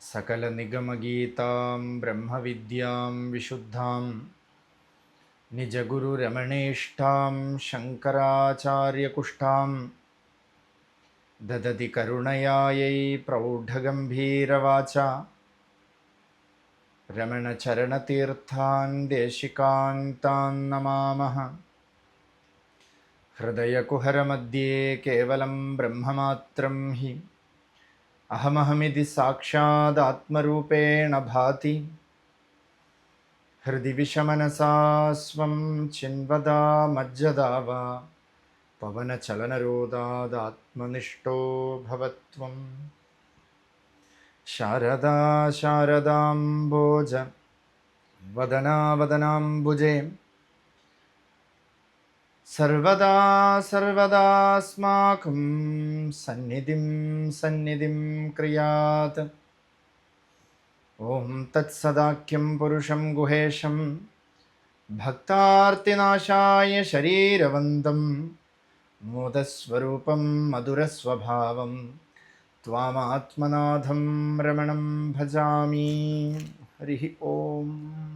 सकलनिगमगीतां ब्रह्मविद्यां विशुद्धां निजगुरुरमणेष्ठां शङ्कराचार्यकुष्ठां ददति करुणयायै प्रौढगम्भीरवाचा रमणचरणतीर्थान् देशिकान् तान् नमामः। हृदयकुहरमध्ये केवलं ब्रह्ममात्रं हि अहमहमिति साक्षादात्मरूपेण भाति। हृदि विषमनसा स्वं चिन्वदा मज्जदा वा। पवनचलनरोधादात्मनिष्ठो भवत्वम् शारदा शारदाम्बोज। वदनावदनाम्बुजे सर्वदा सर्वदास्माकं सन्निधिं सन्निधिं क्रियात्। ॐ तत्सदाख्यं पुरुषं गुहेशं, भक्तार्तिनाशाय शरीरवन्तं मोदस्वरूपं मधुरस्वभावं, त्वामात्मनाथं रमणं भजामि। हरिः ॐ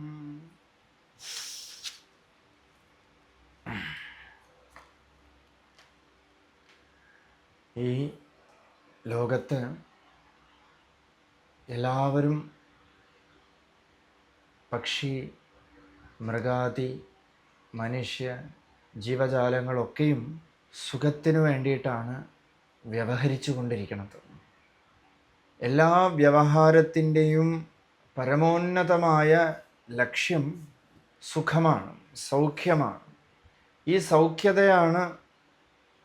ഈ ലോകത്ത് എല്ലാവരും പക്ഷി മൃഗാതി മനുഷ്യ ജീവജാലങ്ങളൊക്കെയും സുഖത്തിനു വേണ്ടിയിട്ടാണ് വ്യവഹരിച്ചു കൊണ്ടിരിക്കുന്നത്. എല്ലാ വ്യവഹാരത്തിന്റെയും പരമോന്നതമായ ലക്ഷ്യം സുഖമാണ് സൗഖ്യമാണ്. ഈ സൗഖ്യതയാണ്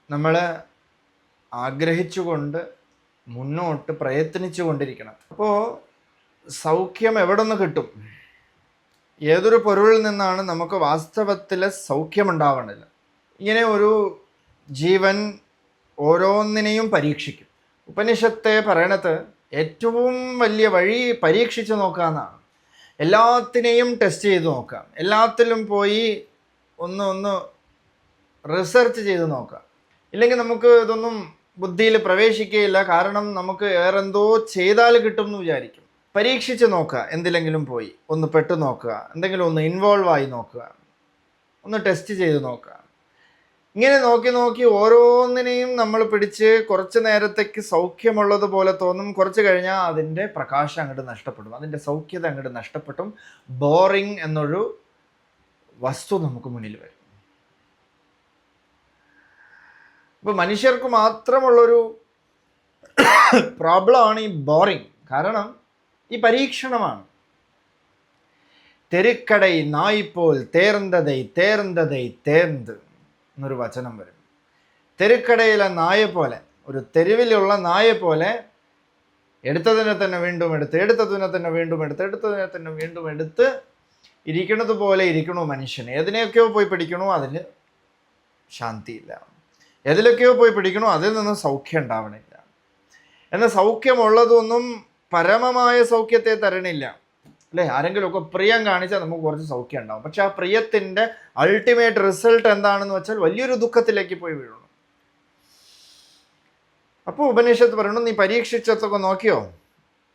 നമ്മൾ ആഗ്രഹിച്ചുകൊണ്ട് മുന്നോട്ട് പ്രയത്നിച്ചു കൊണ്ടിരിക്കണം അപ്പോൾ സൗഖ്യം എവിടെ നിന്ന് കിട്ടും? ഏതൊരു പൊരുളിൽ നിന്നാണ് നമുക്ക് വാസ്തവത്തിൽ സൗഖ്യമുണ്ടാവേണ്ടത് ഇങ്ങനെ ഒരു ജീവൻ ഓരോന്നിനെയും പരീക്ഷിക്കും. ഉപനിഷത്തെ പറയണത് ഏറ്റവും വലിയ വഴി പരീക്ഷിച്ച് നോക്കാമെന്നാണ് എല്ലാത്തിനെയും ടെസ്റ്റ് ചെയ്ത് നോക്കാം. എല്ലാത്തിലും പോയി ഒന്ന് ഒന്ന് റിസർച്ച് ചെയ്ത് നോക്കാം. ഇല്ലെങ്കിൽ നമുക്ക് ഇതൊന്നും ബുദ്ധിയിൽ പ്രവേശിക്കുകയില്ല. കാരണം നമുക്ക് വേറെന്തോ ചെയ്താൽ കിട്ടും എന്ന് വിചാരിക്കും. പരീക്ഷിച്ച് നോക്കുക. എന്തിലെങ്കിലും പോയി ഒന്ന് പെട്ടു നോക്കുക. എന്തെങ്കിലും ഒന്ന് ഇൻവോൾവ് ആയി നോക്കുക. ഒന്ന് ടെസ്റ്റ് ചെയ്ത് നോക്കുക. ഇങ്ങനെ നോക്കി നോക്കി ഓരോന്നിനെയും നമ്മൾ പിടിച്ച് കുറച്ച് നേരത്തേക്ക് സൗഖ്യമുള്ളതുപോലെ തോന്നും. കുറച്ച് കഴിഞ്ഞാൽ അതിന്റെ പ്രകാശം അങ്ങോട്ട് നഷ്ടപ്പെടും. അതിന്റെ സൗഖ്യത അങ്ങോട്ട് നഷ്ടപ്പെട്ടും. ബോറിങ് എന്നൊരു വസ്തു നമുക്ക് മുന്നിൽ വരും. ഇപ്പോൾ മനുഷ്യർക്ക് മാത്രമുള്ളൊരു പ്രോബ്ലമാണ് ഈ ബോറിങ് കാരണം ഈ പരീക്ഷണമാണ്. തെരുക്കടൈ നായ്പോൽ തേർന്തതൈ തേർന്തതൈ തേർന്ത് എന്നൊരു വചനം വരും. തെരുക്കടയിലെ നായ പോലെ ഒരു തെരുവിലുള്ള നായ പോലെ എടുത്തതിനെ തന്നെ വീണ്ടും എടുത്ത് എടുത്തതിനെ തന്നെ വീണ്ടും എടുത്ത് എടുത്തതിനെ തന്നെ വീണ്ടും എടുത്ത് ഇരിക്കുന്നത് പോലെ ഇരിക്കണു മനുഷ്യൻ. ഏതിനെയൊക്കെയോ പോയി പിടിക്കണു അതിന് ശാന്തിയില്ല. ഏതിലൊക്കെയോ പോയി പിടിക്കണോ അതിൽ നിന്നും സൗഖ്യം ഉണ്ടാവണില്ല. എന്നാൽ സൗഖ്യമുള്ളതൊന്നും പരമമായ സൗഖ്യത്തെ തരണില്ല. അല്ലേ? ആരെങ്കിലുമൊക്കെ പ്രിയം കാണിച്ചാൽ നമുക്ക് കുറച്ച് സൗഖ്യം ഉണ്ടാവും. പക്ഷെ ആ പ്രിയത്തിന്റെ അൾട്ടിമേറ്റ് റിസൾട്ട് എന്താണെന്ന് വെച്ചാൽ വലിയൊരു ദുഃഖത്തിലേക്ക് പോയി വീഴണം അപ്പോൾ ഉപനിഷത്ത് പറയണു നീ പരീക്ഷിച്ചതൊക്കെ നോക്കിയോ?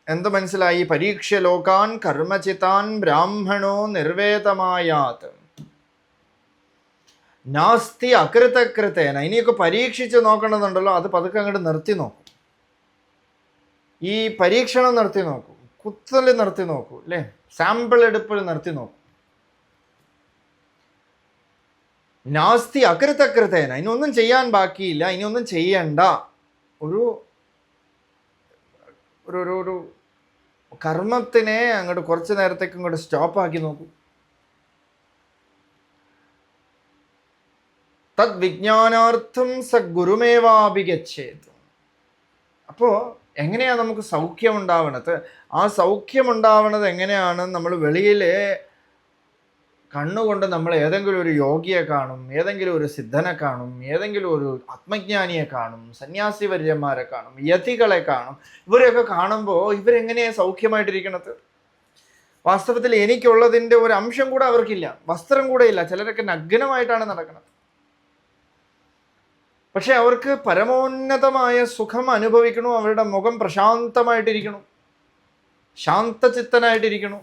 എന്ത് മനസ്സിലായി? പരീക്ഷ ലോകാൻ കർമ്മചിതാൻ ബ്രാഹ്മണോ നിർവേദമായാത്. നാസ്തി അകൃതകൃതേന. ഇനിയൊക്കെ പരീക്ഷിച്ച് നോക്കണമെന്നുണ്ടല്ലോ അത് പതുക്കെ അങ്ങോട്ട് നിർത്തി നോക്കും. ഈ പരീക്ഷണം നിർത്തി നോക്കും. കുത്തൽ നിർത്തി നോക്കൂ അല്ലേ? സാമ്പിൾ എടുപ്പിൽ നിർത്തി നോക്കും. നാസ്തി അകൃതകൃതേന. ഇനിയൊന്നും ചെയ്യാൻ ബാക്കിയില്ല ഇനിയൊന്നും ചെയ്യണ്ട. ഒരു ഒരു ഒരു കർമ്മത്തിനെ അങ്ങോട്ട് കുറച്ച് നേരത്തേക്ക് ഇങ്ങോട്ട് സ്റ്റോപ്പാക്കി നോക്കൂ. തദ് വിജ്ഞാനാർത്ഥം സ ഗുരുമേവാഭിഗച്ഛേത് അപ്പോൾ എങ്ങനെയാണ് നമുക്ക് സൗഖ്യം ഉണ്ടാവണത് ആ സൗഖ്യം ഉണ്ടാവണത് എങ്ങനെയാണ്? നമ്മൾ വെളിയിൽ കണ്ണുകൊണ്ട് നമ്മൾ ഏതെങ്കിലും ഒരു യോഗിയെ കാണും ഏതെങ്കിലും ഒരു സിദ്ധനെ കാണും ഏതെങ്കിലും ഒരു ആത്മജ്ഞാനിയെ കാണും സന്യാസി വര്യന്മാരെ കാണും യതികളെ കാണും. ഇവരെയൊക്കെ കാണുമ്പോൾ ഇവരെങ്ങനെയാണ് സൗഖ്യമായിട്ടിരിക്കണത്? വാസ്തവത്തിൽ എനിക്കുള്ളതിന്റെ ഒരു അംശം കൂടെ അവർക്കില്ല. വസ്ത്രം കൂടെ ഇല്ല. ചിലരൊക്കെ നഗ്നമായിട്ടാണ് നടക്കുന്നത് പക്ഷെ അവർക്ക് പരമോന്നതമായ സുഖം അനുഭവിക്കണു? അവരുടെ മുഖം പ്രശാന്തമായിട്ടിരിക്കണു. ശാന്തചിത്തനായിട്ടിരിക്കണു.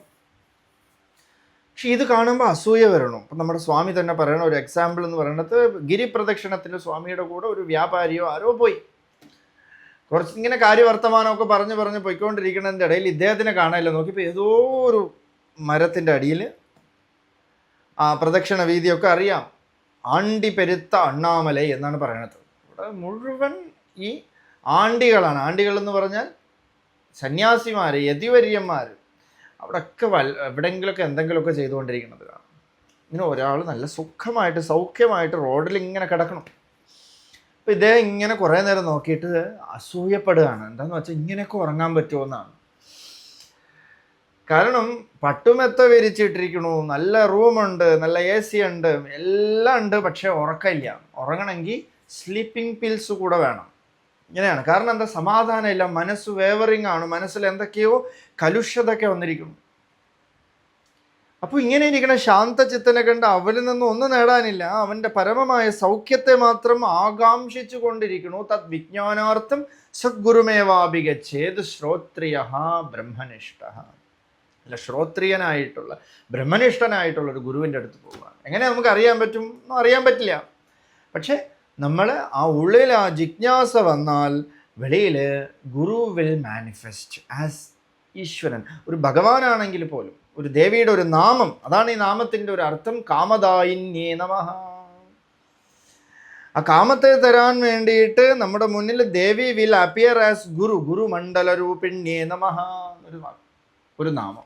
പക്ഷെ ഇത് കാണുമ്പോൾ അസൂയ വരണം. ഇപ്പം നമ്മുടെ സ്വാമി തന്നെ പറയണ ഒരു എക്സാമ്പിൾ എന്ന് പറയുന്നത് ഗിരിപ്രദക്ഷിണത്തിന് സ്വാമിയുടെ കൂടെ ഒരു വ്യാപാരിയോ ആരോ പോയി. കുറച്ച് ഇങ്ങനെ കാര്യവർത്തമാനമൊക്കെ പറഞ്ഞ് പറഞ്ഞ് പോയിക്കൊണ്ടിരിക്കുന്നതിന്റെ ഇടയിൽ ഇദ്ദേഹത്തിനെ കാണാനില്ല. നോക്കിയപ്പോൾ ഏതോ ഒരു മരത്തിന്റെ അടിയിൽ ആ പ്രദക്ഷിണ വീതിയൊക്കെ അറിയാം. ആണ്ടി പെരുത്ത അണ്ണാമലൈ എന്നാണ് പറയണത്. മുഴുവൻ ഈ ആണ്ടികളാണ്. ആണ്ടികൾ എന്ന് പറഞ്ഞാൽ സന്യാസിമാർ യതിവര്യന്മാർ അവിടെയൊക്കെ വൽ എവിടെയെങ്കിലുമൊക്കെ എന്തെങ്കിലുമൊക്കെ ചെയ്തുകൊണ്ടിരിക്കുന്നത് കാണാം. ഇങ്ങനെ ഒരാൾ നല്ല സുഖമായിട്ട് സൗഖ്യമായിട്ട് റോഡിൽ ഇങ്ങനെ കിടക്കണം. അപ്പം ഇദ്ദേഹം ഇങ്ങനെ കുറേ നേരം നോക്കിയിട്ട് അസൂയപ്പെടുകയാണ്. എന്താന്ന് വെച്ചാൽ ഇങ്ങനെയൊക്കെ ഉറങ്ങാൻ പറ്റുമോ എന്നാണ്. കാരണം പട്ടുമെത്ത വിരിച്ചിട്ടിരിക്കണു. നല്ല റൂമുണ്ട് നല്ല എ സി ഉണ്ട് എല്ലാം ഉണ്ട് പക്ഷേ ഉറക്കമില്ല. ഉറങ്ങണമെങ്കിൽ സ്ലീപ്പിംഗ് പിൽസ് കൂടെ വേണം. ഇങ്ങനെയാണ്. കാരണം എന്താ? സമാധാനമില്ല. മനസ്സ് വേവറിങ് ആണ്. മനസ്സിൽ എന്തൊക്കെയോ കലുഷതൊക്കെ വന്നിരിക്കുന്നു. അപ്പോൾ ഇങ്ങനെ ഇരിക്കുന്ന ശാന്തചിത്തനെ കണ്ട് അവരിൽ നിന്നും ഒന്നും നേടാനില്ല. അവന്റെ പരമമായ സൗഖ്യത്തെ മാത്രം ആകാംക്ഷിച്ചു കൊണ്ടിരിക്കണു തത് വിജ്ഞാനാർത്ഥം സദ്ഗുരുമേവാഭിഗച്ഛേത് ശ്രോത്രിയ ബ്രഹ്മനിഷ്ഠ. അല്ല ശ്രോത്രിയനായിട്ടുള്ള ബ്രഹ്മനിഷ്ഠനായിട്ടുള്ള ഒരു ഗുരുവിന്റെ അടുത്ത് പോവുക എങ്ങനെ നമുക്ക് അറിയാൻ പറ്റും അറിയാൻ പറ്റില്ല. പക്ഷേ നമ്മൾ ആ ഉള്ളിൽ ആ ജിജ്ഞാസ വന്നാൽ വെളിയിൽ ഗുരു വിൽ മാനിഫെസ്റ്റ് ആസ് ഈശ്വരൻ. ഒരു ഭഗവാനാണെങ്കിൽ പോലും ഒരു ദേവിയുടെ ഒരു നാമം അതാണ് ഈ നാമത്തിന്റെ ഒരു അർത്ഥം കാമദായിന്യേ നമ. ആ കാമത്തെ തരാൻ വേണ്ടിയിട്ട് നമ്മുടെ മുന്നിൽ ദേവി വിൽ അപ്പിയർ ആസ് ഗുരു ഗുരുമണ്ഡല രൂപിണ്യേ നമ ഒരു ഒരു നാമം.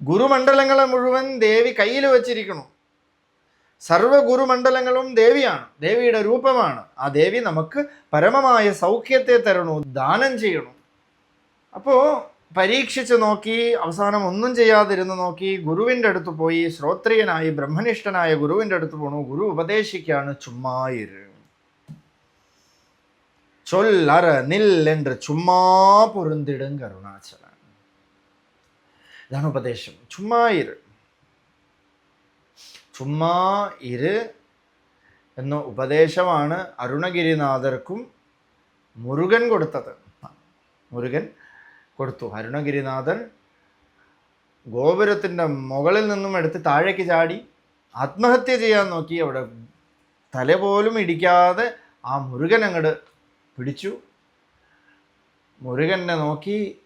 ഗുരുമണ്ഡലങ്ങളെ മുഴുവൻ ദേവി കയ്യിൽ വച്ചിരിക്കണം. സർവ ഗുരുമണ്ഡലങ്ങളും ദേവിയാണ് ദേവിയുടെ രൂപമാണ് ആ ദേവി നമുക്ക് പരമമായ സൗഖ്യത്തെ തരണു ദാനം ചെയ്യണു അപ്പോൾ പരീക്ഷിച്ച് നോക്കി അവസാനം ഒന്നും ചെയ്യാതിരുന്ന് നോക്കി ഗുരുവിൻ്റെ അടുത്ത് പോയി ശ്രോത്രിയനായി ബ്രഹ്മനിഷ്ഠനായ ഗുരുവിൻ്റെ അടുത്ത് പോണു ഗുരു ഉപദേശിക്കാണ് ചുമ്മായിര് ചൊല്ലറ നിൽ என்று ചുമ്മാ പൊരുന്തിടും കരുണാചലൻ ഇതാണ് ഉപദേശം ചുമ്മാ ഇര് ചുമ്മാ ഇര് എന്ന ഉപദേശമാണ് അരുണഗിരിനാഥർക്കും മുരുകൻ കൊടുത്തത്. മുരുകൻ കൊടുത്തു. അരുണഗിരിനാഥൻ ഗോപുരത്തിന്റെ മുകളിൽ നിന്നും എടുത്ത് താഴേക്ക് ചാടി ആത്മഹത്യ ചെയ്യാൻ നോക്കി. അവിടെ തല പോലും ഇടിക്കാതെ ആ മുരുകൻ അങ്ങോട്ട് പിടിച്ചു. മുരുകനെ നോക്കി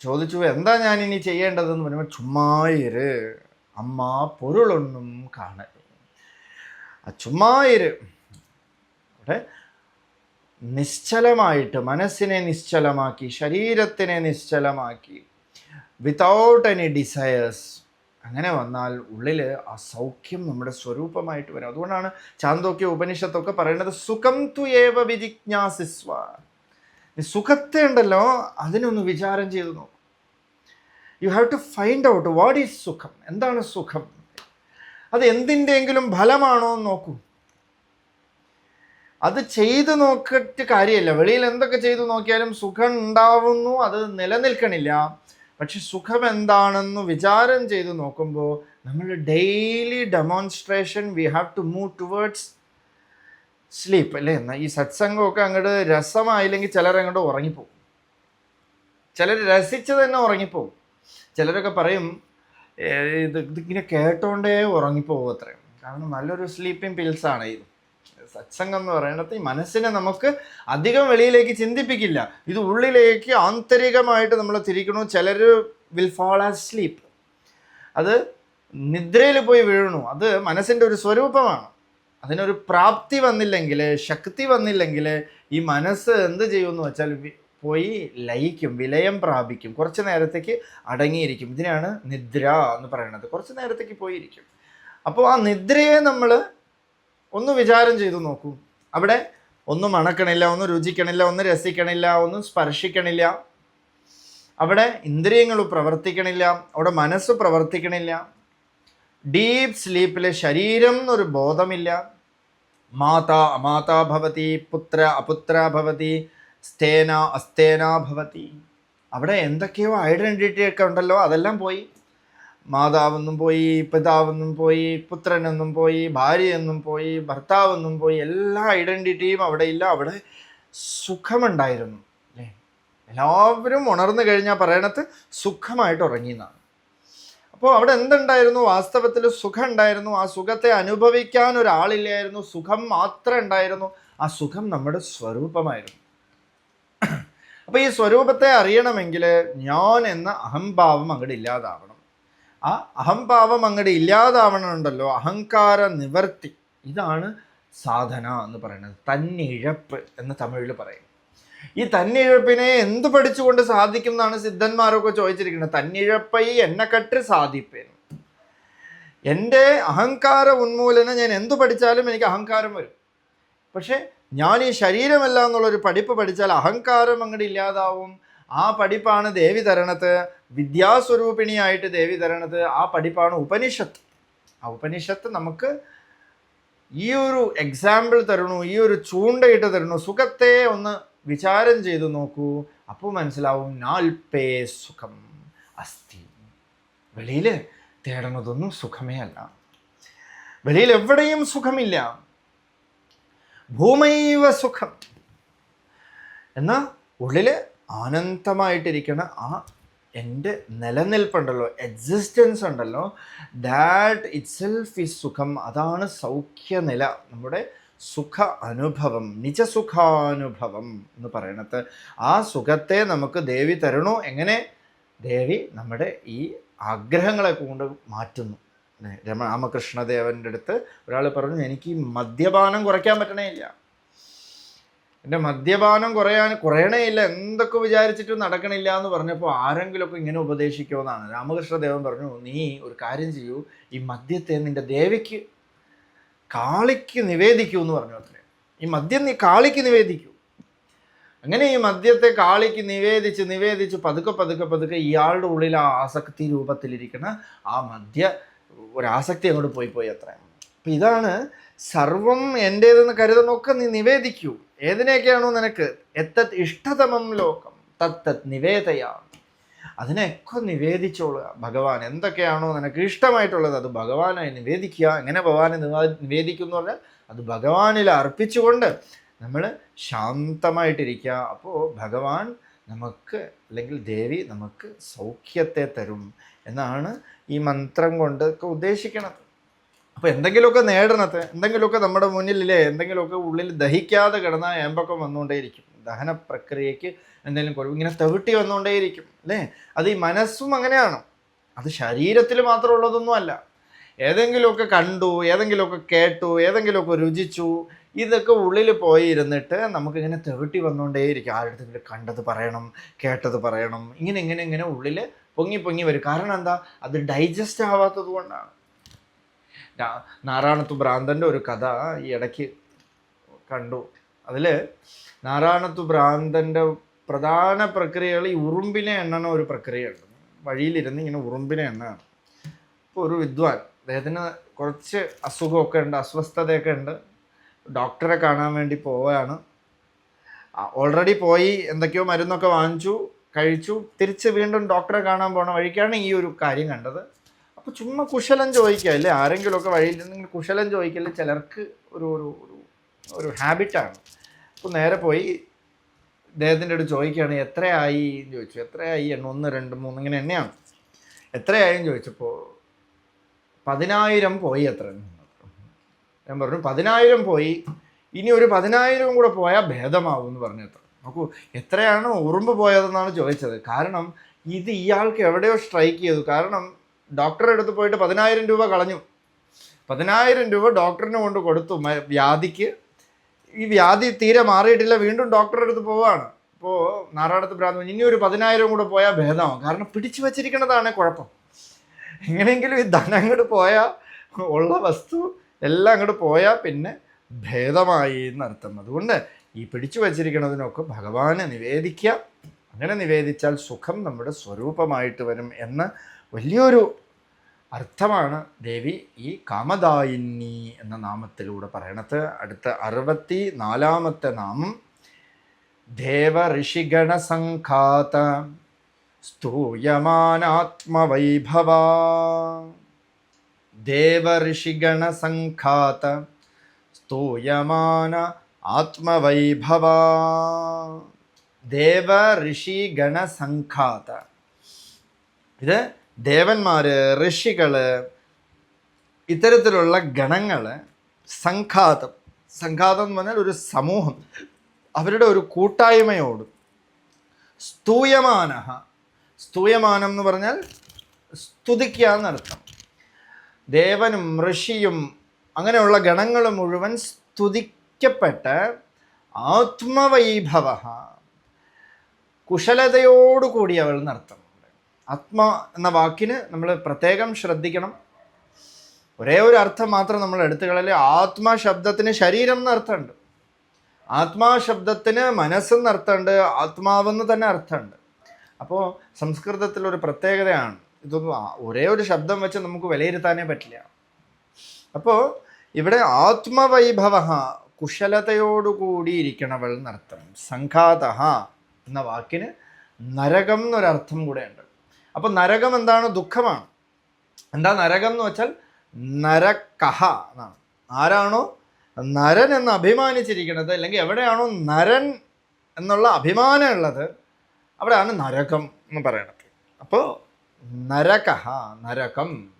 ചോദിച്ചു എന്താ ഞാൻ ഇനി ചെയ്യേണ്ടതെന്ന്? പറയുമ്പോൾ ചുമ്മായിര് അമ്മ പൊരുളൊന്നും കാണരുത്. ചുമ്മായിര് അവിടെ നിശ്ചലമായിട്ട് മനസ്സിനെ നിശ്ചലമാക്കി ശരീരത്തിനെ നിശ്ചലമാക്കി വിതൗട്ട് എനി ഡിസയേഴ്സ് അങ്ങനെ വന്നാൽ ഉള്ളിൽ ആ സൗഖ്യം നമ്മുടെ സ്വരൂപമായിട്ട് വരും. അതുകൊണ്ടാണ് ചാന്തോക്യ ഉപനിഷത്തൊക്കെ പറയുന്നത് സുഖം തു ഏവ വിജിജ്ഞാസിസ്വ. സുഖത്തെ ഉണ്ടല്ലോ അതിനൊന്ന് വിചാരം ചെയ്തു നോക്കും. You have to find out what is സുഖം. എന്താണ് സുഖം? അത് എന്തിന്റെയെങ്കിലും ഫലമാണോ എന്ന് നോക്കൂ. അത് ചെയ്തു നോക്കിയിട്ട് കാര്യമില്ല. വെളിയിൽ എന്തൊക്കെ ചെയ്തു നോക്കിയാലും സുഖം ഉണ്ടാവുന്നു അത് നിലനിൽക്കണില്ല. പക്ഷെ സുഖം എന്താണെന്ന് വിചാരം ചെയ്ത് നോക്കുമ്പോൾ നമ്മൾ daily demonstration we have to move towards sleep അല്ലേ? എന്നാൽ ഈ സത്സംഗമൊക്കെ അങ്ങോട്ട് രസമായില്ലെങ്കിൽ ചിലർ അങ്ങോട്ട് ഉറങ്ങിപ്പോവും ചിലർ രസിച്ച് തന്നെ ഉറങ്ങിപ്പോവും ചിലരൊക്കെ പറയും "ഏ, ഇത് ഇതിങ്ങനെ കേട്ടോണ്ടേ ഉറങ്ങിപ്പോകും അത്രയും കാരണം നല്ലൊരു സ്ലീപ്പിംഗ് പിൽസാണ് ഇത്. സത്സംഗം എന്ന് പറയുന്നത് ഈ മനസ്സിനെ നമുക്ക് അധികം വെളിയിലേക്ക് ചിന്തിപ്പിക്കില്ല. ഇത് ഉള്ളിലേക്ക് ആന്തരികമായിട്ട് നമ്മൾ തിരിക്കണു ചിലർ വിൽ ഫോൾ ആസ് സ്ലീപ്പ് അത് നിദ്രയിൽ പോയി വീഴണു അത് മനസ്സിന്റെ ഒരു സ്വരൂപമാണ്. അതിനൊരു പ്രാപ്തി വന്നില്ലെങ്കിൽ ശക്തി വന്നില്ലെങ്കിൽ ഈ മനസ്സ് എന്ത് ചെയ്യുമെന്ന് വെച്ചാൽ പോയി ലയിക്കും വിലയം പ്രാപിക്കും. കുറച്ച് നേരത്തേക്ക് അടങ്ങിയിരിക്കും. ഇതിനാണ് നിദ്ര എന്ന് പറയുന്നത്. കുറച്ച് നേരത്തേക്ക് പോയിരിക്കും. അപ്പോൾ ആ നിദ്രയെ നമ്മൾ ഒന്ന് വിചാരം ചെയ്തു നോക്കൂ. അവിടെ ഒന്നും അണക്കണില്ല ഒന്നും രുചിക്കണില്ല ഒന്നും രസിക്കണില്ല ഒന്നും സ്പർശിക്കണില്ല. അവിടെ ഇന്ദ്രിയങ്ങൾ പ്രവർത്തിക്കണില്ല അവിടെ മനസ്സ് പ്രവർത്തിക്കണില്ല. ഡീപ് സ്ലീപ്പിലെ ശരീരം എന്നൊരു ബോധമില്ല. മാതാ അമാതാ ഭവതി പുത്ര അപുത്ര ഭവതി സ്ഥേന അസ്തേന ഭവതി. അവിടെ എന്തൊക്കെയോ ഐഡന്റിറ്റി ഒക്കെ ഉണ്ടല്ലോ അതെല്ലാം പോയി. മാതാവെന്നും പോയി പിതാവെന്നും പോയി പുത്രനെന്നും പോയി ഭാര്യയെന്നും പോയി ഭർത്താവെന്നും പോയി എല്ലാ ഐഡന്റിറ്റിയും അവിടെ ഇല്ല. അവിടെ സുഖമുണ്ടായിരുന്നു അല്ലേ? എല്ലാവരും ഉണർന്നു കഴിഞ്ഞാൽ പറയണത് സുഖമായിട്ട് ഉറങ്ങി എന്നാണ് അപ്പോൾ അവിടെ എന്തുണ്ടായിരുന്നു? വാസ്തവത്തിൽ സുഖം ഉണ്ടായിരുന്നു ആ സുഖത്തെ അനുഭവിക്കാൻ ഒരാളില്ലായിരുന്നു. സുഖം മാത്രമേ ഉണ്ടായിരുന്നു. ആ സുഖം നമ്മുടെ സ്വരൂപമായിരുന്നു. അപ്പോൾ ഈ സ്വരൂപത്തെ അറിയണമെങ്കിൽ ഞാൻ എന്ന അഹംഭാവം അങ്ങോട്ട് ഇല്ലാതാവണം. ആ അഹംഭാവം അങ്ങോട്ട് ഇല്ലാതാവണമുണ്ടല്ലോ അഹങ്കാര നിവർത്തി. ഇതാണ് സാധന എന്ന് പറയുന്നത് തന്നിഴപ്പ് എന്ന് തമിഴിൽ പറയും. ഈ തന്നിഴപ്പിനെ എന്ത് പഠിച്ചുകൊണ്ട് സാധിക്കും എന്നാണ് സിദ്ധന്മാരൊക്കെ ചോദിച്ചിരിക്കുന്നത്. തന്നിഴപ്പൈ എന്നെ കട്ട് സാധിപ്പേൻ എന്റെ അഹങ്കാര ഉന്മൂലനം ഞാൻ എന്തു പഠിച്ചാലും എനിക്ക് അഹങ്കാരം വരും. പക്ഷേ ഞാൻ ഈ ശരീരമല്ല എന്നുള്ളൊരു പഠിപ്പ് പഠിച്ചാൽ അഹങ്കാരം അങ്ങോട്ട് ഇല്ലാതാവും. ആ പഠിപ്പാണ് ദേവി തരണത്. വിദ്യാസ്വരൂപിണിയായിട്ട് ദേവി തരണത്. ആ പഠിപ്പാണ് ഉപനിഷത്ത്. ആ ഉപനിഷത്ത് നമുക്ക് ഈ ഒരു എക്സാമ്പിൾ തരണു ഈ ഒരു ചൂണ്ടയിട്ട് തരണു സുഖത്തെ ഒന്ന് വിചാരം ചെയ്തു നോക്കൂ. അപ്പോൾ മനസ്സിലാവും നാൽപ്പേ സുഖം അസ്ഥി. വെളിയിൽ തേടുന്നതൊന്നും സുഖമേ അല്ല. വെളിയിൽ എവിടെയും സുഖമില്ല. ഭൂമൈവ സുഖം. എന്നാൽ ഉള്ളിൽ ആനന്ദമായിട്ടിരിക്കണ ആ എന്റെ നിലനിൽപ്പുണ്ടല്ലോ എക്സിസ്റ്റൻസ് ഉണ്ടല്ലോ. ദാറ്റ് ഇറ്റ് സെൽഫ് ഈസ് സുഖം. അതാണ് സൗഖ്യനില. നമ്മുടെ സുഖ അനുഭവം നിജസുഖാനുഭവം എന്ന് പറയണത്. ആ സുഖത്തെ നമുക്ക് ദേവി തരണോ. എങ്ങനെ? ദേവി നമ്മുടെ ഈ ആഗ്രഹങ്ങളെ കൊണ്ട് മാറ്റുന്നു. രാമകൃഷ്ണദേവന്റെ അടുത്ത് ഒരാൾ പറഞ്ഞു എനിക്ക് മദ്യപാനം കുറയ്ക്കാൻ പറ്റണേ ഇല്ല എന്റെ മദ്യപാനം കുറയാൻ കുറയണേ ഇല്ല എന്തൊക്കെ വിചാരിച്ചിട്ടും നടക്കണില്ല എന്ന് പറഞ്ഞപ്പോൾ ആരെങ്കിലുമൊക്കെ ഇങ്ങനെ ഉപദേശിക്കുമെന്നാണ്. രാമകൃഷ്ണദേവൻ പറഞ്ഞു നീ ഒരു കാര്യം ചെയ്യൂ ഈ മദ്യത്തെ നിന്റെ ദേവിക്ക് കാളിക്ക് നിവേദിക്കൂ എന്ന് പറഞ്ഞു അത്രേ. ഈ മദ്യം നീ കാളിക്ക് നിവേദിക്കൂ. അങ്ങനെ ഈ മദ്യത്തെ കാളിക്ക് നിവേദിച്ച് നിവേദിച്ച് പതുക്കെ പതുക്കെ പതുക്കെ ഇയാളുടെ ഉള്ളിൽ ആ ആസക്തി രൂപത്തിലിരിക്കുന്ന ആ മദ്യ ഒരു ആസക്തി അങ്ങോട്ട് പോയി പോയി അത്ര. അപ്പം ഇതാണ് സർവം എന്റേതെന്ന് കരുതുന്നൊക്കെ നീ നിവേദിക്കൂ. ഏതിനെയൊക്കെയാണോ നിനക്ക്? എത്തത് ഇഷ്ടതമം ലോകം തത്തത് നിവേദയാണ് അതിനെയൊക്കെ നിവേദിച്ചോളുക. ഭഗവാൻ എന്തൊക്കെയാണോ നിനക്ക് ഇഷ്ടമായിട്ടുള്ളത്? അത് ഭഗവാനായി നിവേദിക്കുക. എങ്ങനെ ഭഗവാനെ നിവാ- നിവേദിക്കും എന്ന് പറഞ്ഞാൽ അത് ഭഗവാനിൽ അർപ്പിച്ചുകൊണ്ട് നമ്മൾ ശാന്തമായിട്ടിരിക്കുക. അപ്പോൾ ഭഗവാൻ നമുക്ക് അല്ലെങ്കിൽ ദേവി നമുക്ക് സൗഖ്യത്തെ തരും. എന്നാണ് ഈ മന്ത്രം കൊണ്ട് ഒക്കെ ഉദ്ദേശിക്കണത് അപ്പോൾ എന്തെങ്കിലുമൊക്കെ നേടണത് എന്തെങ്കിലുമൊക്കെ നമ്മുടെ മുന്നിലില്ലേ എന്തെങ്കിലുമൊക്കെ ഉള്ളിൽ ദഹിക്കാതെ കിടന്ന ഏമ്പൊക്കെ വന്നുകൊണ്ടേയിരിക്കും. ദഹന പ്രക്രിയയ്ക്ക് എന്തെങ്കിലും കുറവ് ഇങ്ങനെ തെവിട്ടി വന്നുകൊണ്ടേയിരിക്കും അല്ലേ? അത് ഈ മനസ്സും അങ്ങനെയാണ്. അത് ശരീരത്തിൽ മാത്രമുള്ളതൊന്നും അല്ല. ഏതെങ്കിലുമൊക്കെ കണ്ടു ഏതെങ്കിലുമൊക്കെ കേട്ടു ഏതെങ്കിലുമൊക്കെ രുചിച്ചു ഇതൊക്കെ ഉള്ളിൽ പോയി ഇരുന്നിട്ട് നമുക്കിങ്ങനെ തെവിട്ടി വന്നുകൊണ്ടേയിരിക്കും. ആരുടെ കണ്ടത് പറയണം കേട്ടത് പറയണം. ഇങ്ങനെ ഇങ്ങനെ ഇങ്ങനെ ഉള്ളിൽ പൊങ്ങി പൊങ്ങി വരും. കാരണം എന്താ? അത് ഡൈജസ്റ്റ് ആവാത്തത് കൊണ്ടാണ്. നാരായണത്ത് ഭ്രാന്തന്റെ ഒരു കഥ ഈ ഇടയ്ക്ക് കണ്ടു. അതിൽ നാരായണത്ത് ഭ്രാന്തന്റെ പ്രധാന പ്രക്രിയകൾ ഈ ഉറുമ്പിനെ എണ്ണണ ഒരു പ്രക്രിയയുണ്ട്. വഴിയിലിരുന്ന് ഇങ്ങനെ ഉറുമ്പിനെ എണ്ണാണ്. ഇപ്പോൾ ഒരു വിദ്വാൻ അദ്ദേഹത്തിന് കുറച്ച് അസുഖമൊക്കെ ഉണ്ട് അസ്വസ്ഥതയൊക്കെ ഉണ്ട്. ഡോക്ടറെ കാണാൻ വേണ്ടി പോവുകയാണ്. ഓൾറെഡി പോയി എന്തൊക്കെയോ മരുന്നൊക്കെ വാങ്ങിച്ചു. കഴിച്ചു. തിരിച്ച് വീണ്ടും ഡോക്ടറെ കാണാൻ പോണ വഴിക്കാണ് ഈ ഒരു കാര്യം കണ്ടത്. അപ്പോൾ ചുമ്മാ കുശലം ചോദിക്കുക അല്ലേ ആരെങ്കിലുമൊക്കെ വഴിയിൽ നിന്ന് കുശലം ചോദിക്കൽ ചിലർക്ക് ഒരു ഒരു ഒരു ഹാബിറ്റാണ് അപ്പോൾ നേരെ പോയി ഇദ്ദേഹത്തിന്റെ അടുത്ത് ചോദിക്കുകയാണ് എത്രയായി? എന്ന് ചോദിച്ചു. എത്രയായി? എണ്ണ ഒന്ന് രണ്ട് മൂന്ന് ഇങ്ങനെ എണ്ണയാണ്. എത്രയായെന്ന് ചോദിച്ചപ്പോൾ പതിനായിരം പോയി എത്ര ഞാൻ പറഞ്ഞു പതിനായിരം പോയി. ഇനി ഒരു പതിനായിരം കൂടെ പോയാൽ ഭേദമാവും എന്ന് പറഞ്ഞു എത്ര നോക്കൂ എത്രയാണ് ഉറുമ്പ് പോയതെന്നാണ് ചോദിച്ചത്. കാരണം ഇത് ഇയാൾക്ക് എവിടെയോ സ്ട്രൈക്ക് ചെയ്തു. കാരണം ഡോക്ടറെ അടുത്ത് പോയിട്ട് പതിനായിരം രൂപ കളഞ്ഞു. പതിനായിരം രൂപ ഡോക്ടറിന് കൊണ്ട് കൊടുത്തു. വ്യാധിക്ക്. ഈ വ്യാധി തീരെ മാറിയിട്ടില്ല. വീണ്ടും ഡോക്ടറെ അടുത്ത് പോവാണ്. ഇപ്പോൾ നാരായണത്ത് ഭ്രാന്ത് ഇനി ഒരു പതിനായിരം കൂടെ പോയാൽ ഭേദമാവും കാരണം പിടിച്ചു വച്ചിരിക്കുന്നതാണ് കുഴപ്പം. എങ്ങനെയെങ്കിലും ഈ ധനം അങ്ങോട്ട് പോയാൽ ഉള്ള വസ്തു എല്ലാം അങ്ങോട്ട് പോയാൽ പിന്നെ ഭേദമായി എന്നർത്ഥം. അതുകൊണ്ട് ഈ പിടിച്ചു വച്ചിരിക്കുന്നതിനൊക്കെ ഭഗവാനെ നിവേദിക്കുക. അങ്ങനെ നിവേദിച്ചാൽ സുഖം നമ്മുടെ സ്വരൂപമായിട്ട് വരും എന്ന വലിയൊരു അർത്ഥമാണ് ദേവി ഈ കാമദായിനി എന്ന നാമത്തിലൂടെ പറയണത്. അടുത്ത അറുപത്തി നാലാമത്തെ നാമം ദേവ ഋഷിഗണസംഘാത സ്തൂയമാനാത്മവൈഭവ. ദേവ ഋഷിഗണസംഘാത സ്തൂയമാന ആത്മവൈഭവ. ദേവ ഋഷി ഗണസംഘാത. ഇത് ദേവന്മാര് ഋഷികൾ ഇത്തരത്തിലുള്ള ഗണങ്ങൾ സംഘാതം. സംഘാതം എന്ന് പറഞ്ഞാൽ ഒരു സമൂഹം. അവരുടെ ഒരു കൂട്ടായ്മയോട്. സ്തൂയമാന സ്തൂയമാനം എന്ന് പറഞ്ഞാൽ സ്തുതിക്കുക എന്നർത്ഥം. ദേവനും ഋഷിയും അങ്ങനെയുള്ള ഗണങ്ങൾ മുഴുവൻ സ്തുതിക്കപ്പെട്ട് ആത്മവൈഭവ കുശലതയോടുകൂടി അവൾ നടത്തുന്നുണ്ട്. ആത്മ എന്ന വാക്കിന് നമ്മൾ പ്രത്യേകം ശ്രദ്ധിക്കണം. ഒരേ ഒരു അർത്ഥം മാത്രം നമ്മൾ എടുത്തു കളയിൽ ശബ്ദത്തിന് ശരീരം എന്ന അർത്ഥമുണ്ട്. ആത്മാ ശബ്ദത്തിന് മനസ്സെന്ന് അർത്ഥമുണ്ട്. ആത്മാവെന്ന് തന്നെ അർത്ഥമുണ്ട്. അപ്പോൾ സംസ്കൃതത്തിൽ ഒരു പ്രത്യേകതയാണ് ഇതൊന്നും ഒരേ ഒരു ശബ്ദം വെച്ച് നമുക്ക് വിലയിരുത്താനേ പറ്റില്ല. അപ്പോൾ ഇവിടെ ആത്മവൈഭവ കുശലതയോടുകൂടിയിരിക്കണവൾ എന്നർത്ഥം. സംഘാത എന്ന വാക്കിന് നരകം എന്നൊരർത്ഥം കൂടെ ഉണ്ട് അപ്പോൾ നരകം എന്താണ്? ദുഃഖമാണ്. എന്താ നരകം എന്ന് വെച്ചാൽ നരക്കഹ എന്നാണ്. ആരാണോ? നരൻ എന്ന് അഭിമാനിച്ചിരിക്കുന്നത് അല്ലെങ്കിൽ എവിടെയാണോ നരൻ എന്നുള്ള അഭിമാനം ഉള്ളത് അവിടെയാണ് നരകം എന്ന് പറയണത്. അപ്പോൾ നരകഹ നരകം.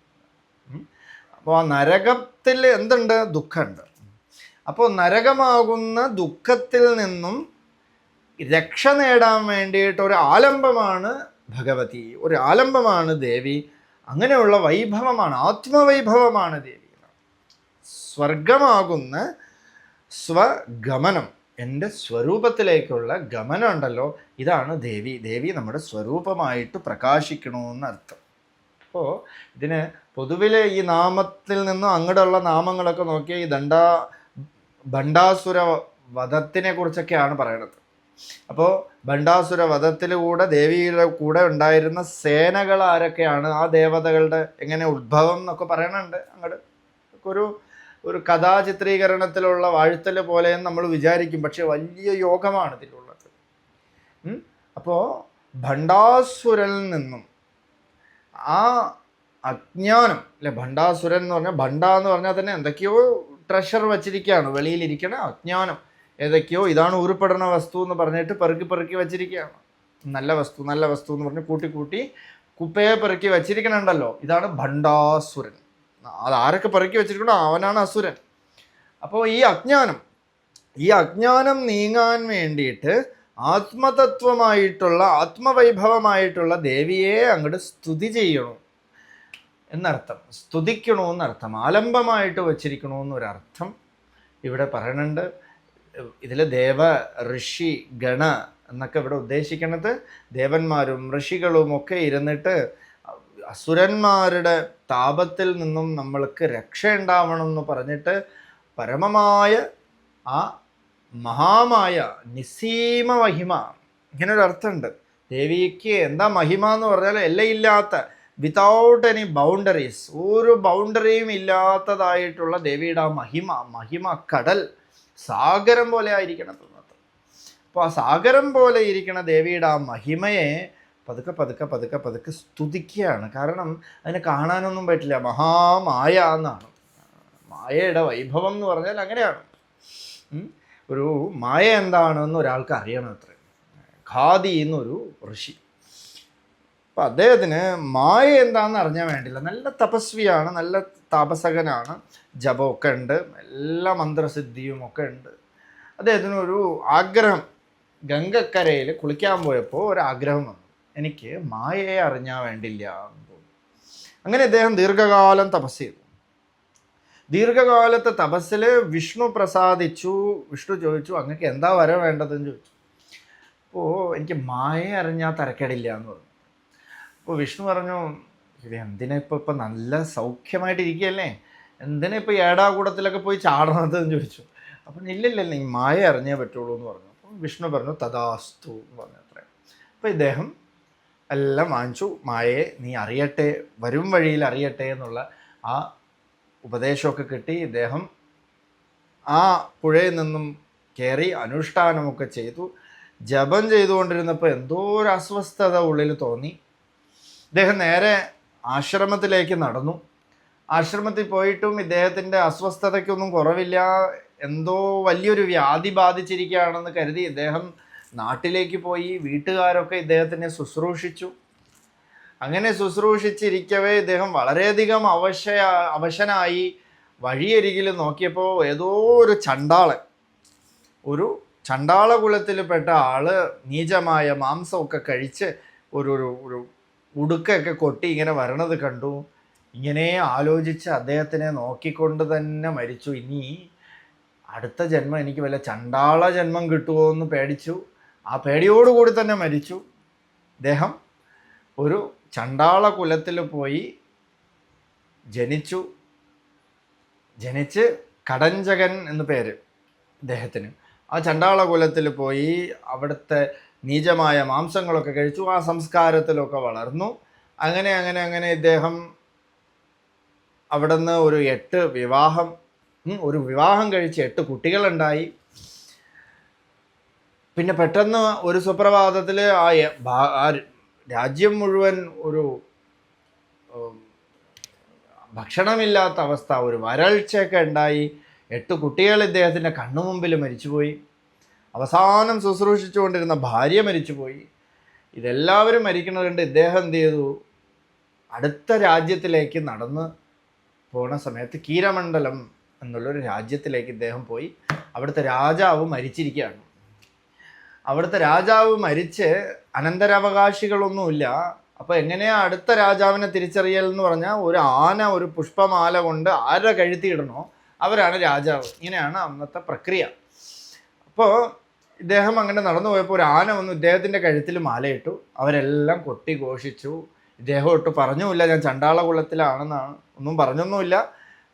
അപ്പോൾ ആ നരകത്തിൽ എന്തുണ്ട്? ദുഃഖമുണ്ട്. അപ്പോൾ നരകമാകുന്ന ദുഃഖത്തിൽ നിന്നും രക്ഷ നേടാൻ വേണ്ടിയിട്ട് ഒരു ആലംബമാണ് ഭഗവതി. ഒരു ആലംബമാണ് ദേവി. അങ്ങനെയുള്ള വൈഭവമാണ് ആത്മവൈഭവമാണ് ദേവി. സ്വർഗമാകുന്ന സ്വഗമനം എന്റെ സ്വരൂപത്തിലേക്കുള്ള ഗമനം ഉണ്ടല്ലോ ഇതാണ് ദേവി. ദേവി നമ്മുടെ സ്വരൂപമായിട്ട് പ്രകാശിക്കണമെന്ന് അർത്ഥം. അപ്പോൾ ഇതിന് പൊതുവിലെ ഈ നാമത്തിൽ നിന്നും അങ്ങോട്ടുള്ള നാമങ്ങളൊക്കെ നോക്കിയാൽ ഈ ദണ്ഡാ ഭണ്ഡാസുര വധത്തിനെ കുറിച്ചൊക്കെയാണ് പറയണത്. അപ്പോൾ ഭണ്ഡാസുര വധത്തിലൂടെ ദേവിയുടെ കൂടെ ഉണ്ടായിരുന്ന സേനകൾ ആരൊക്കെയാണ് ആ ദേവതകളുടെ എങ്ങനെ ഉത്ഭവം എന്നൊക്കെ പറയണുണ്ട്. അങ്ങോട്ട് ഒരു ഒരു കഥാചിത്രീകരണത്തിലുള്ള വാഴ്ത്തൽ പോലെ നമ്മൾ വിചാരിക്കും. പക്ഷെ വലിയ യോഗമാണ് ഇതിലുള്ളത്. അപ്പോൾ ഭണ്ഡാസുരനിൽ നിന്നും ആ അജ്ഞാനം അല്ലെ ഭണ്ഡാസുരൻ എന്ന് പറഞ്ഞാൽ ഭണ്ഡ എന്ന് പറഞ്ഞാൽ തന്നെ എന്തൊക്കെയോ ട്രഷർ വച്ചിരിക്കുകയാണ്. വെളിയിലിരിക്കണ അജ്ഞാനം. ഏതൊക്കെയോ ഇതാണ് ഉരുപ്പെടുന്ന വസ്തു എന്ന് പറഞ്ഞിട്ട് പെറുക്കി പെറുക്കി വച്ചിരിക്കുകയാണ്. നല്ല വസ്തു നല്ല വസ്തു എന്ന് പറഞ്ഞ് കൂട്ടി കൂട്ടി കുപ്പയെ പെറുക്കി വച്ചിരിക്കണുണ്ടല്ലോ. ഇതാണ് ഭണ്ഡാസുരൻ. അത് ആരൊക്കെ പെറുക്കി വെച്ചിരിക്കണോ അവനാണ് അസുരൻ. അപ്പോൾ ഈ അജ്ഞാനം ഈ അജ്ഞാനം നീങ്ങാൻ വേണ്ടിയിട്ട് ആത്മതത്വമായിട്ടുള്ള ആത്മവൈഭവമായിട്ടുള്ള ദേവിയെ അങ്ങോട്ട് സ്തുതി ചെയ്യണം. എന്നർത്ഥം. സ്തുതിക്കണമെന്നർത്ഥം ആലംബമായിട്ട് വച്ചിരിക്കണമെന്നൊരർത്ഥം ഇവിടെ പറയണുണ്ട് ഇതിൽ ദേവ ഋഷി ഗണ എന്നൊക്കെ ഇവിടെ ഉദ്ദേശിക്കുന്നത് ദേവന്മാരും ഋഷികളും ഒക്കെ ഇരുന്നിട്ട് അസുരന്മാരുടെ താപത്തിൽ നിന്നും നമ്മൾക്ക് രക്ഷ ഉണ്ടാവണം എന്ന് പറഞ്ഞിട്ട് പരമമായ ആ മഹാമായ നിസ്സീമ മഹിമ. ഇങ്ങനൊരർത്ഥമുണ്ട്. ദേവിക്ക് എന്താ മഹിമ എന്ന് പറഞ്ഞാൽ എല്ലയില്ലാത്ത വിതൗട്ട് എനി ബൗണ്ടറീസ് ഒരു ബൗണ്ടറിയും ഇല്ലാത്തതായിട്ടുള്ള ദേവിയുടെ ആ മഹിമ മഹിമ കടൽ സാഗരം പോലെ ആയിരിക്കണം തോന്നുന്നത്. അപ്പോൾ ആ സാഗരം പോലെ ഇരിക്കണ ദേവിയുടെ ആ മഹിമയെ പതുക്കെ പതുക്കെ പതുക്കെ പതുക്കെ സ്തുതിക്കുകയാണ്. കാരണം അതിനെ കാണാനൊന്നും പറ്റില്ല. മഹാമായ എന്നാണ്. മായയുടെ വൈഭവം എന്ന് പറഞ്ഞാൽ അങ്ങനെയാണ്. ഒരു മായ എന്താണെന്ന് ഒരാൾക്ക് അറിയണം അത്ര. ഖാദി എന്നൊരു ഋഷി. അപ്പം അദ്ദേഹത്തിന് മായ എന്താണെന്ന് അറിഞ്ഞാൽ വേണ്ടില്ല നല്ല തപസ്വിയാണ് നല്ല താപസകനാണ്. ജപമൊക്കെ ഉണ്ട് എല്ലാ മന്ത്രസിദ്ധിയും ഒക്കെ ഉണ്ട്. അദ്ദേഹത്തിന് ഒരു ആഗ്രഹം. ഗംഗക്കരയിൽ കുളിക്കാൻ പോയപ്പോൾ ഒരു ആഗ്രഹം വന്നു. എനിക്ക് മായയെ അറിഞ്ഞാൽ വേണ്ടില്ല എന്ന് തോന്നി. അങ്ങനെ അദ്ദേഹം ദീർഘകാലം തപസ് ചെയ്തു. ദീർഘകാലത്തെ തപസ്സിൽ വിഷ്ണു പ്രസാദിച്ചു വിഷ്ണു ചോദിച്ചു അങ്ങക്ക് എന്താ വരം വേണ്ടതെന്ന് ചോദിച്ചു. അപ്പോൾ എനിക്ക് മായയെ അറിഞ്ഞാൽ തരക്കേടില്ല എന്ന് പറഞ്ഞു. അപ്പോൾ വിഷ്ണു പറഞ്ഞു ഇത് എന്തിനാ ഇപ്പോൾ ഇപ്പം നല്ല സൗഖ്യമായിട്ടിരിക്കുകയല്ലേ എന്തിനാ ഇപ്പോൾ ഏടാകൂടത്തിലൊക്കെ പോയി ചാടണത് എന്ന് ചോദിച്ചു. അപ്പം ഇല്ലല്ലേ ഈ മായ അറിഞ്ഞേ പറ്റുള്ളൂ എന്ന് പറഞ്ഞു. അപ്പം വിഷ്ണു പറഞ്ഞു തഥാസ്തു എന്ന് പറഞ്ഞു അത്ര. അപ്പോൾ ഇദ്ദേഹം എല്ലാം വാങ്ങിച്ചു. മായയെ നീ അറിയട്ടെ വരും വഴിയിൽ അറിയട്ടെ എന്നുള്ള ആ ഉപദേശമൊക്കെ കിട്ടി. ഇദ്ദേഹം ആ പുഴയിൽ നിന്നും കയറി അനുഷ്ഠാനമൊക്കെ ചെയ്തു. ജപം ചെയ്തുകൊണ്ടിരുന്നപ്പോൾ എന്തോ ഒരു അസ്വസ്ഥത ഉള്ളിൽ തോന്നി. ഇദ്ദേഹം നേരെ ആശ്രമത്തിലേക്ക് നടന്നു. ആശ്രമത്തിൽ പോയിട്ടും ഇദ്ദേഹത്തിന്റെ അസ്വസ്ഥതയ്ക്കൊന്നും കുറവില്ല. എന്തോ വലിയൊരു വ്യാധി ബാധിച്ചിരിക്കുകയാണെന്ന് കരുതി ഇദ്ദേഹം നാട്ടിലേക്ക് പോയി. വീട്ടുകാരൊക്കെ ഇദ്ദേഹത്തിനെ ശുശ്രൂഷിച്ചു. അങ്ങനെ ശുശ്രൂഷിച്ചിരിക്കവേ ഇദ്ദേഹം വളരെയധികം അവശ അവശനായി വഴിയരികിൽ നോക്കിയപ്പോൾ ഏതോ ഒരു ചണ്ടാളൻ ഒരു ചണ്ടാള കുലത്തിൽപ്പെട്ട ആൾ നീചമായ മാംസമൊക്കെ കഴിച്ച് ഒരു ഒരു ഉടുക്കൊക്കെ കൊട്ടി ഇങ്ങനെ വരണത് കണ്ടു. ഇങ്ങനെ ആലോചിച്ച് അദ്ദേഹത്തിനെ നോക്കിക്കൊണ്ട് തന്നെ മരിച്ചു. ഇനി അടുത്ത ജന്മം എനിക്ക് വല്ല ചണ്ടാള ജന്മം കിട്ടുമോ എന്ന് പേടിച്ചു. ആ പേടിയോടുകൂടി തന്നെ മരിച്ചു. അദ്ദേഹം ഒരു ചണ്ടാള കുലത്തിൽ പോയി ജനിച്ചു. ജനിച്ച് കടഞ്ചകൻ എന്ന് പേര് അദ്ദേഹത്തിന് ആ ചണ്ടാള കുലത്തിൽ പോയി അവിടുത്തെ നീചമായ മാംസങ്ങളൊക്കെ കഴിച്ചു. ആ സംസ്കാരത്തിലൊക്കെ വളർന്നു. അങ്ങനെ അങ്ങനെ അങ്ങനെ ഇദ്ദേഹം അവിടുന്ന് ഒരു എട്ട് വിവാഹം ഒരു വിവാഹം കഴിച്ച് എട്ട് കുട്ടികളുണ്ടായി. പിന്നെ പെട്ടെന്ന് ഒരു സുപ്രഭാതത്തിൽ ആ രാജ്യം മുഴുവൻ ഒരു ഭക്ഷണമില്ലാത്ത അവസ്ഥ ഒരു വരൾച്ചയൊക്കെ ഉണ്ടായി. എട്ട് കുട്ടികൾ ഇദ്ദേഹത്തിന്റെ കണ്ണുമുമ്പിൽ മരിച്ചുപോയി. അവസാനം ശുശ്രൂഷിച്ചുകൊണ്ടിരുന്ന ഭാര്യ മരിച്ചുപോയി. ഇതെല്ലാവരും മരിക്കുന്നത് കണ്ട് ഇദ്ദേഹം എന്ത് ചെയ്തു? അടുത്ത രാജ്യത്തിലേക്ക് നടന്ന് പോണ സമയത്ത് കീരമണ്ഡലം എന്നുള്ളൊരു രാജ്യത്തിലേക്ക് ഇദ്ദേഹം പോയി. അവിടുത്തെ രാജാവ് മരിച്ചിരിക്കുകയാണ്. അവിടുത്തെ രാജാവ് മരിച്ച് അനന്തരാവകാശികളൊന്നുമില്ല. അപ്പോൾ എങ്ങനെയാ അടുത്ത രാജാവിനെ തിരിച്ചറിയൽ എന്ന് പറഞ്ഞാൽ ഒരു ആന ഒരു പുഷ്പമാല കൊണ്ട് ആരുടെ കഴുത്തിയിടണോ അവരാണ് രാജാവ്. ഇങ്ങനെയാണ് അന്നത്തെ പ്രക്രിയ. അപ്പോൾ ഇദ്ദേഹം അങ്ങനെ നടന്നു പോയപ്പോൾ ഒരു ആന വന്നു ഇദ്ദേഹത്തിന്റെ കഴുത്തിൽ മാലയിട്ടു. അവരെല്ലാം കൊട്ടി ഘോഷിച്ചു. ഇദ്ദേഹം ഒട്ട് പറഞ്ഞുമില്ല ഞാൻ ചണ്ടാള കുളത്തിലാണെന്നാണ്. ഒന്നും പറഞ്ഞൊന്നുമില്ല.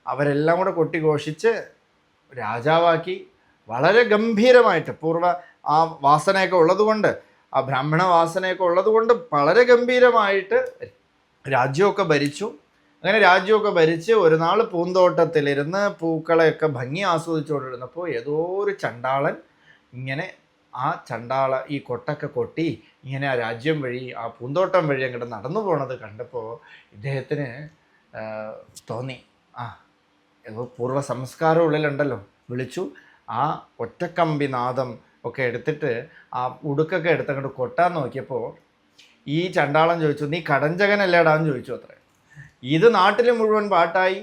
അവരെല്ലാം കൂടെ കൊട്ടി ഘോഷിച്ച് രാജാവാക്കി. വളരെ ഗംഭീരമായിട്ട് പൂർവ ആ വാസനയൊക്കെ ഉള്ളതുകൊണ്ട് ആ ബ്രാഹ്മണ വാസനയൊക്കെ ഉള്ളതുകൊണ്ട് വളരെ ഗംഭീരമായിട്ട് രാജ്യമൊക്കെ ഭരിച്ചു. അങ്ങനെ രാജ്യമൊക്കെ ഭരിച്ച് ഒരു നാൾ പൂന്തോട്ടത്തിലിരുന്ന് പൂക്കളെയൊക്കെ ഭംഗി ആസ്വദിച്ചുകൊണ്ടിരുന്നപ്പോൾ ഏതോ ഒരു ചണ്ടാളൻ ഇങ്ങനെ ആ ചണ്ടാള ഈ കൊട്ടൊക്കെ കൊട്ടി ഇങ്ങനെ ആ രാജ്യം വഴി ആ പൂന്തോട്ടം വഴി അങ്ങോട്ട് നടന്നു പോണത് കണ്ടപ്പോൾ ഇദ്ദേഹത്തിന് തോന്നി. ആ പൂർവ സംസ്കാരം ഉള്ളിലുണ്ടല്ലോ. വിളിച്ചു. ആ ഒറ്റക്കമ്പി നാദം ഒക്കെ എടുത്തിട്ട് ആ ഉടുക്കൊക്കെ എടുത്തങ്ങോട്ട് കൊട്ടാൻ നോക്കിയപ്പോൾ ഈ ചണ്ടാളം ചോദിച്ചു നീ കടഞ്ചകനല്ലേടാന്ന് ചോദിച്ചു അത്രേ. ഇത് നാട്ടിൽ മുഴുവൻ പാട്ടായി.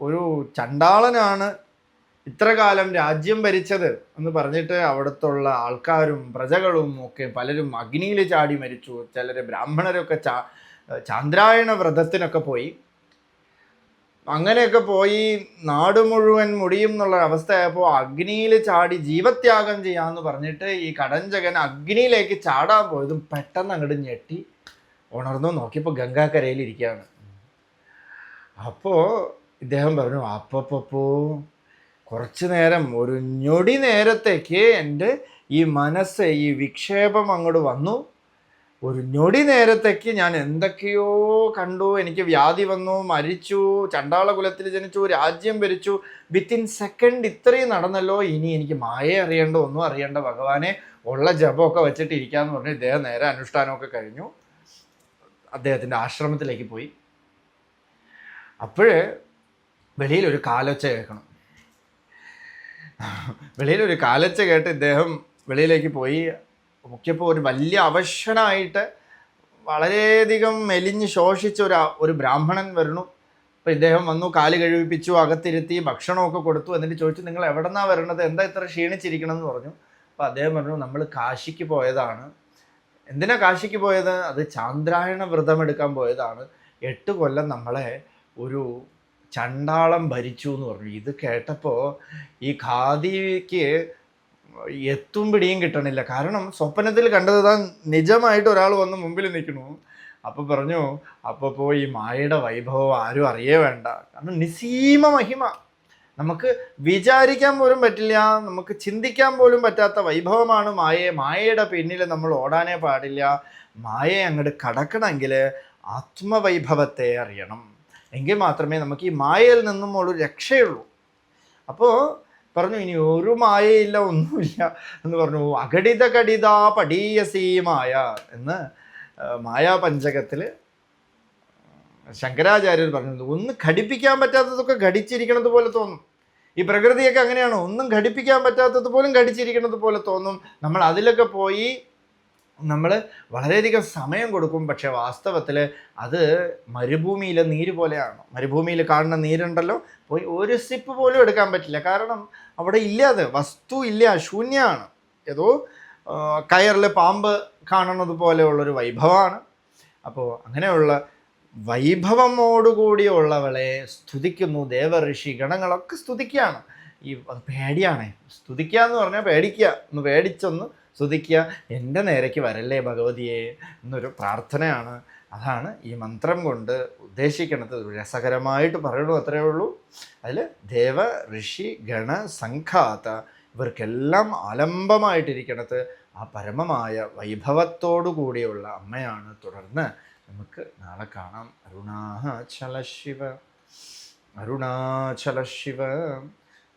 ഒരു ചണ്ടാളനാണ് ഇത്ര കാലം രാജ്യം ഭരിച്ചത് എന്ന് പറഞ്ഞിട്ട് അവിടുത്തുള്ള ആൾക്കാരും പ്രജകളും ഒക്കെ പലരും അഗ്നിയിൽ ചാടി മരിച്ചു. ചിലർ ബ്രാഹ്മണരൊക്കെ ചാ ചാന്ദ്രായണ വ്രതത്തിനൊക്കെ പോയി. അങ്ങനെയൊക്കെ പോയി നാട് മുഴുവൻ മുടിയും എന്നുള്ള അവസ്ഥയായപ്പോൾ അഗ്നിയിൽ ചാടി ജീവത്യാഗം ചെയ്യാമെന്ന് പറഞ്ഞിട്ട് ഈ കടഞ്ചകൻ അഗ്നിയിലേക്ക് ചാടാൻ പോയതും പെട്ടെന്ന് അങ്ങോട്ട് ഞെട്ടി ഉണർന്നു നോക്കിയപ്പോൾ ഗംഗാക്കരയിൽ ഇരിക്കുകയാണ് അപ്പോൾ ഇദ്ദേഹം പറഞ്ഞു അപ്പപ്പോ കുറച്ച് നേരം ഒരു ഞൊടി നേരത്തേക്ക് എന്റെ ഈ മനസ്സ് ഈ വിക്ഷേപം അങ്ങോട്ട് വന്നു. ഒരു ഞൊടി നേരത്തേക്ക് ഞാൻ എന്തൊക്കെയോ കണ്ടു. എനിക്ക് വ്യാധി വന്നു മരിച്ചു ചണ്ടാള കുലത്തിൽ ജനിച്ചു രാജ്യം ഭരിച്ചു. വിത്തിൻ സെക്കൻഡ് ഇത്രയും നടന്നല്ലോ. ഇനി എനിക്ക് മായ അറിയേണ്ട? ഒന്നും അറിയേണ്ട. ഭഗവാനെ ഉള്ള ജപമൊക്കെ വെച്ചിട്ട് ഇരിക്കാന്ന് പറഞ്ഞ് ഇദ്ദേഹം നേരെ അനുഷ്ഠാനമൊക്കെ കഴിഞ്ഞു. അദ്ദേഹത്തിന്റെ ആശ്രമത്തിലേക്ക് പോയി. അപ്പോൾ വെളിയിൽ ഒരു കാലൊച്ച കേൾക്കണം. വെളിയിലൊരു കാലച്ച കേട്ട് ഇദ്ദേഹം വെളിയിലേക്ക് പോയി. മുഖ്യപ്പോൾ ഒരു വലിയ അവശനായിട്ട് വളരെയധികം മെലിഞ്ഞ് ശോഷിച്ച ഒരു ഒരു ബ്രാഹ്മണൻ വരണു അപ്പോൾ ഇദ്ദേഹം വന്നു കാൽ കഴിവിപ്പിച്ചു അകത്തിരുത്തി ഭക്ഷണമൊക്കെ കൊടുത്തു. എന്നിട്ട് ചോദിച്ചു നിങ്ങൾ എവിടെ നിന്നാണ് വരണത്? എന്താ ഇത്ര ക്ഷീണിച്ചിരിക്കണം എന്ന് പറഞ്ഞു. അപ്പോൾ അദ്ദേഹം പറഞ്ഞു നമ്മൾ കാശിക്ക് പോയതാണ്. എന്തിനാ കാശിക്ക് പോയത്? അത് ചാന്ദ്രായണ വ്രതം എടുക്കാൻ പോയതാണ്. എട്ട് കൊല്ലം നമ്മളെ ഒരു ചണ്ടാളം ഭരിച്ചു എന്ന് പറഞ്ഞു. ഇത് കേട്ടപ്പോൾ ഈ ഖാദിക്ക് എത്തും പിടിയും കിട്ടണില്ല. കാരണം സ്വപ്നത്തിൽ കണ്ടത് താൻ നിജമായിട്ട് ഒരാൾ വന്ന് മുമ്പിൽ നിൽക്കണു അപ്പോൾ പറഞ്ഞു അപ്പോൾ പോയി മായയുടെ വൈഭവം ആരും അറിയേ വേണ്ട. കാരണം നിസീമ മഹിമ. നമുക്ക് വിചാരിക്കാൻ പോലും പറ്റില്ല. നമുക്ക് ചിന്തിക്കാൻ പോലും പറ്റാത്ത വൈഭവമാണ് മായയെ മായയുടെ പിന്നിൽ നമ്മൾ ഓടാനേ പാടില്ല. മായയെ അങ്ങോട്ട് കടക്കണമെങ്കിൽ ആത്മവൈഭവത്തെ അറിയണം. എങ്കിൽ മാത്രമേ നമുക്ക് ഈ മായയിൽ നിന്നും ഒരു രക്ഷയുള്ളൂ. അപ്പോൾ പറഞ്ഞു ഇനി ഒരു മായയില്ല ഒന്നുമില്ല എന്ന് പറഞ്ഞു അഘടിത കടിത പടീയസീ മായ എന്ന് മായാപഞ്ചകത്തിൽ ശങ്കരാചാര്യർ പറഞ്ഞത് ഒന്ന് ഘടിപ്പിക്കാൻ പറ്റാത്തതൊക്കെ ഘടിച്ചിരിക്കണത് പോലെ തോന്നും. ഈ പ്രകൃതിയൊക്കെ അങ്ങനെയാണ്? ഒന്നും ഘടിപ്പിക്കാൻ പറ്റാത്തത് പോലും ഘടിച്ചിരിക്കണത് പോലെ തോന്നും. നമ്മൾ അതിലൊക്കെ പോയി നമ്മൾ വളരെയധികം സമയം കൊടുക്കും പക്ഷേ വാസ്തവത്തിൽ അത് മരുഭൂമിയിലെ നീര് പോലെയാണ്. മരുഭൂമിയിൽ കാണുന്ന നീരുണ്ടല്ലോ പോയി ഒരു സിപ്പ് പോലും എടുക്കാൻ പറ്റില്ല. കാരണം അവിടെ ഇല്ല അത് വസ്തു ഇല്ല ശൂന്യമാണ്. ഏതോ കയറിൽ പാമ്പ് കാണുന്നത് പോലെയുള്ളൊരു വൈഭവമാണ്. അപ്പോൾ അങ്ങനെയുള്ള വൈഭവമോടുകൂടിയുള്ളവളെ സ്തുതിക്കുന്നു. ദേവഋഷി ഗണങ്ങളൊക്കെ സ്തുതിക്കുകയാണ്. ഈ പേടിയാണ്. സ്തുതിക്കുക എന്ന് പറഞ്ഞാൽ പേടിക്കുക ഒന്ന് പേടിച്ചൊന്ന് സ്തുതിക്കുക എന്റെ നേരയ്ക്ക് വരല്ലേ ഭഗവതിയെ? എന്നൊരു പ്രാർത്ഥനയാണ്. അതാണ് ഈ മന്ത്രം കൊണ്ട് ഉദ്ദേശിക്കുന്നത് രസകരമായിട്ട് പറയണു അത്രയേ ഉള്ളൂ. അതിൽ ദേവ ഋഷി ഗണ സംഘാത ഇവർക്കെല്ലാം ആലംബമായിട്ടിരിക്കണത് ആ പരമമായ വൈഭവത്തോടു കൂടിയുള്ള അമ്മയാണ്. തുടർന്ന് നമുക്ക് നാളെ കാണാം. അരുണാചല ശിവ അരുണാചല ശിവ